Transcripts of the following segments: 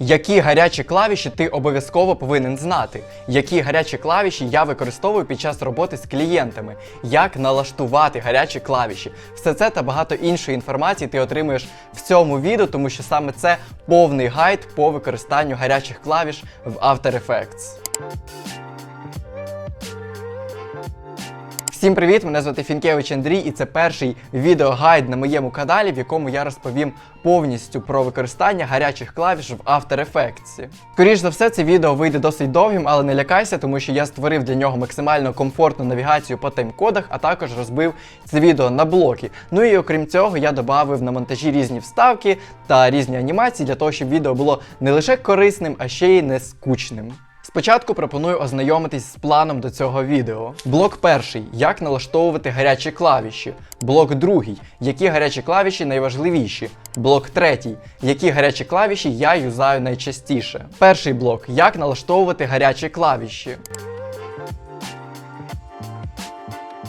Які гарячі клавіші ти обов'язково повинен знати? Які гарячі клавіші я використовую під час роботи з клієнтами? Як налаштувати гарячі клавіші? Все це та багато іншої інформації ти отримуєш в цьому відео, тому що саме це повний гайд по використанню гарячих клавіш в After Effects. Всім привіт! Мене звати Фінкевич Андрій, і це перший відеогайд на моєму каналі, в якому я розповім повністю про використання гарячих клавіш в After Effects. Скоріш за все, це відео вийде досить довгим, але не лякайся, тому що я створив для нього максимально комфортну навігацію по тайм-кодах, а також розбив це відео на блоки. Ну і окрім цього, я додав на монтажі різні вставки та різні анімації для того, щоб відео було не лише корисним, а ще й не скучним. Спочатку пропоную ознайомитись з планом до цього відео. Блок перший як налаштовувати гарячі клавіші. Блок другий які гарячі клавіші найважливіші. Блок третій які гарячі клавіші я юзаю найчастіше. Перший блок як налаштовувати гарячі клавіші.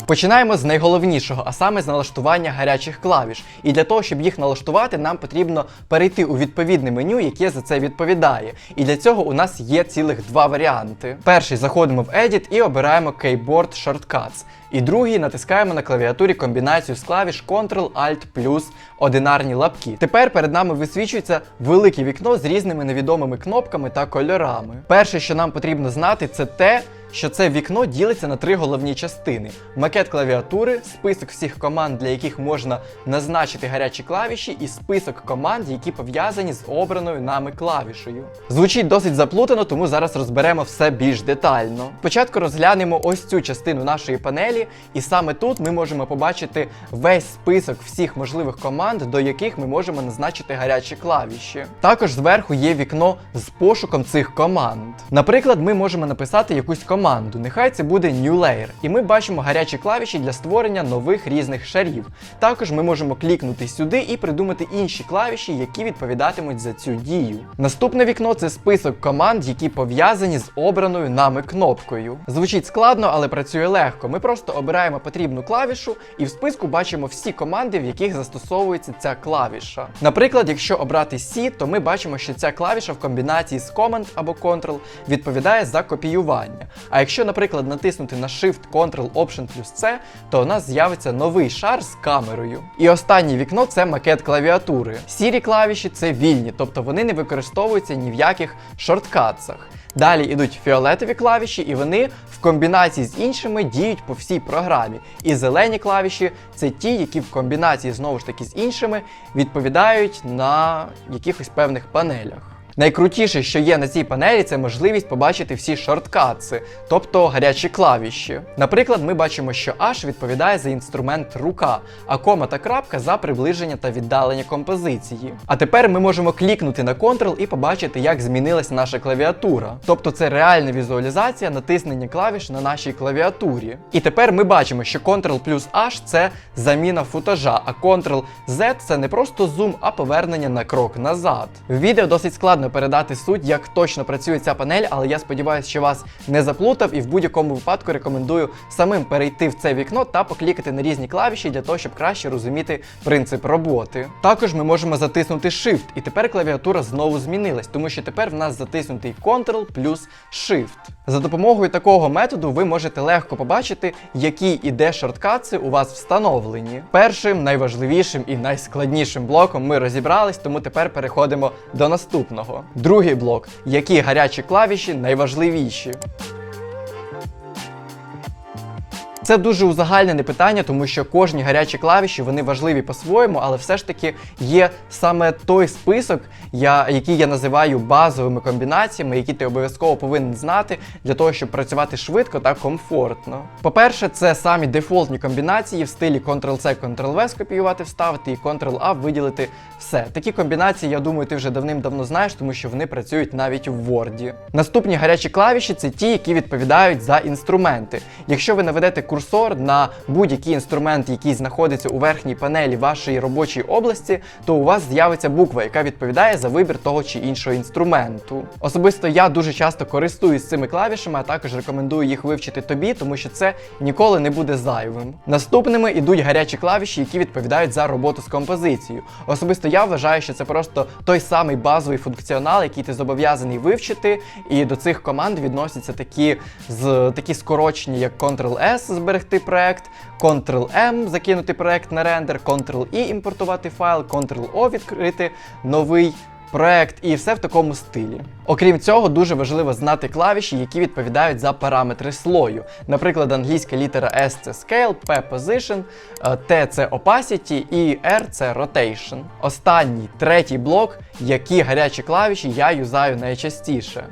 Починаємо з найголовнішого, а саме з налаштування гарячих клавіш. І для того, щоб їх налаштувати, нам потрібно перейти у відповідне меню, яке за це відповідає. І для цього у нас є цілих два варіанти. Перший заходимо в Edit і обираємо Keyboard Shortcuts. І другий натискаємо на клавіатурі комбінацію з клавіш Ctrl-Alt плюс одинарні лапки. Тепер перед нами висвічується велике вікно з різними невідомими кнопками та кольорами. Перше, що нам потрібно знати, це те, що це вікно ділиться на три головні частини: макет клавіатури, список всіх команд, для яких можна назначити гарячі клавіші, і список команд, які пов'язані з обраною нами клавішею. Звучить досить заплутано, тому зараз розберемо все більш детально. Спочатку розглянемо ось цю частину нашої панелі, і саме тут ми можемо побачити весь список всіх можливих команд, до яких ми можемо назначити гарячі клавіші. Також зверху є вікно з пошуком цих команд. Наприклад, ми можемо написати якусь команду, нехай це буде New Layer, і ми бачимо гарячі клавіші для створення нових різних шарів. Також ми можемо клікнути сюди і придумати інші клавіші, які відповідатимуть за цю дію. Наступне вікно це список команд, які пов'язані з обраною нами кнопкою. Звучить складно, але працює легко. Ми просто обираємо потрібну клавішу і в списку бачимо всі команди, в яких застосовується ця клавіша. Наприклад, якщо обрати C, то ми бачимо, що ця клавіша в комбінації з Command або Ctrl відповідає за копіювання. А якщо, наприклад, натиснути на Shift, Ctrl, Option плюс C, то у нас з'явиться новий шар з камерою. І останнє вікно це макет клавіатури. Сірі клавіші це вільні, тобто вони не використовуються ні в яких шорткатсах. Далі йдуть фіолетові клавіші, і вони в комбінації з іншими діють по всій програмі. І зелені клавіші це ті, які в комбінації знову ж таки з іншими відповідають на якихось певних панелях. Найкрутіше, що є на цій панелі, це можливість побачити всі шорткатси, тобто гарячі клавіші. Наприклад, ми бачимо, що H відповідає за інструмент рука, а кома та крапка за приближення та віддалення композиції. А тепер ми можемо клікнути на Ctrl і побачити, як змінилась наша клавіатура. Тобто це реальна візуалізація натиснення клавіш на нашій клавіатурі. І тепер ми бачимо, що Ctrl плюс H це заміна футажа, а Ctrl Z це не просто зум, а повернення на крок назад. В відео досить складно передати суть, як точно працює ця панель, але я сподіваюся, що вас не заплутав, і в будь-якому випадку рекомендую самим перейти в це вікно та поклікати на різні клавіші для того, щоб краще розуміти принцип роботи. Також ми можемо затиснути Shift, і тепер клавіатура знову змінилась, тому що тепер в нас затиснутий Ctrl плюс Shift. За допомогою такого методу ви можете легко побачити, які і де шорткатси у вас встановлені. Першим, найважливішим і найскладнішим блоком ми розібрались, тому тепер переходимо до наступного. Другий блок. Які гарячі клавіші найважливіші? Це дуже узагальнене питання, тому що кожні гарячі клавіші вони важливі по-своєму, але все ж таки є саме той список, я, який я називаю базовими комбінаціями, які ти обов'язково повинен знати для того, щоб працювати швидко та комфортно. По-перше, це самі дефолтні комбінації в стилі Ctrl-C, Ctrl-V скопіювати, вставити і Ctrl-A виділити все. Такі комбінації, я думаю, ти вже давним-давно знаєш, тому що вони працюють навіть в Word. Наступні гарячі клавіші це ті, які відповідають за інструменти. Якщо ви наведете курсор курсор на будь-який інструмент, який знаходиться у верхній панелі вашої робочої області, то у вас з'явиться буква, яка відповідає за вибір того чи іншого інструменту. Особисто я дуже часто користуюсь цими клавішами, а також рекомендую їх вивчити тобі, тому що це ніколи не буде зайвим. Наступними ідуть гарячі клавіші, які відповідають за роботу з композицією. Особисто я вважаю, що це просто той самий базовий функціонал, який ти зобов'язаний вивчити, і до цих команд відносяться такі з такі скорочені, як Ctrl-S зберегти проект, Ctrl-M закинути проект на рендер, Ctrl-E імпортувати файл, Ctrl-O відкрити новий. Проект і все в такому стилі. Окрім цього, дуже важливо знати клавіші, які відповідають за параметри слою. Наприклад, англійська літера S це Scale, P Position, е, T це Opacity і R це Rotation. Останній третій блок, які гарячі клавіші я юзаю найчастіше.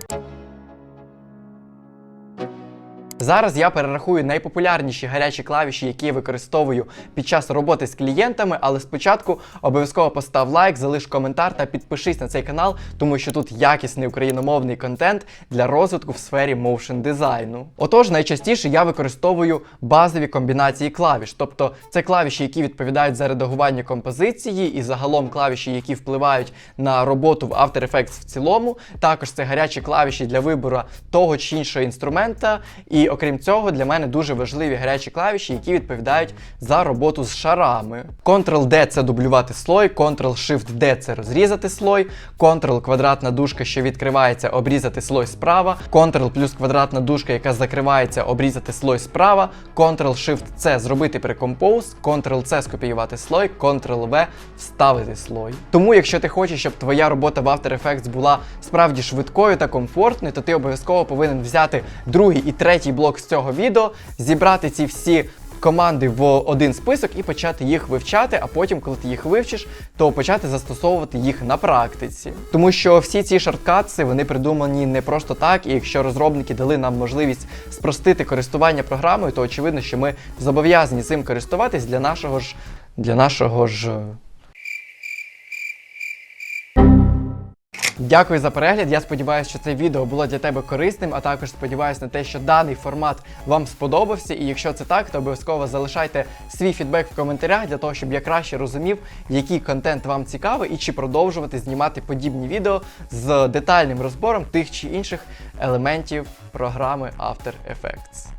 Зараз я перерахую найпопулярніші гарячі клавіші, які я використовую під час роботи з клієнтами, але спочатку обов'язково постав лайк, залиш коментар та підпишись на цей канал, тому що тут якісний україномовний контент для розвитку в сфері моушн дизайну. Отож, найчастіше я використовую базові комбінації клавіш, тобто це клавіші, які відповідають за редагування композиції, і загалом клавіші, які впливають на роботу в After Effects в цілому. Також це гарячі клавіші для вибору того чи іншого інструмента. І окрім цього, для мене дуже важливі гарячі клавіші, які відповідають за роботу з шарами. Ctrl-D це дублювати слой, Ctrl-Shift-D це розрізати слой, Ctrl квадратна дужка, що відкривається, обрізати слой справа, Ctrl плюс квадратна дужка, яка закривається, обрізати слой справа, Ctrl-Shift-C зробити прикомпоз, Ctrl-C скопіювати слой, Ctrl-V вставити слой. Тому, якщо ти хочеш, щоб твоя робота в After Effects була справді швидкою та комфортною, то ти обов'язково повинен взяти другий і третій блок з цього відео, зібрати ці всі команди в один список і почати їх вивчати, а потім, коли ти їх вивчиш, то почати застосовувати їх на практиці. Тому що всі ці шорткатси вони придумані не просто так, і якщо розробники дали нам можливість спростити користування програмою, то очевидно, що ми зобов'язані цим користуватись для нашого ж для нашого ж. Дякую за перегляд. Я сподіваюся, що це відео було для тебе корисним, а також сподіваюся на те, що даний формат вам сподобався. І якщо це так, то обов'язково залишайте свій фідбек в коментарях для того, щоб я краще розумів, який контент вам цікавий і чи продовжувати знімати подібні відео з детальним розбором тих чи інших елементів програми After Effects.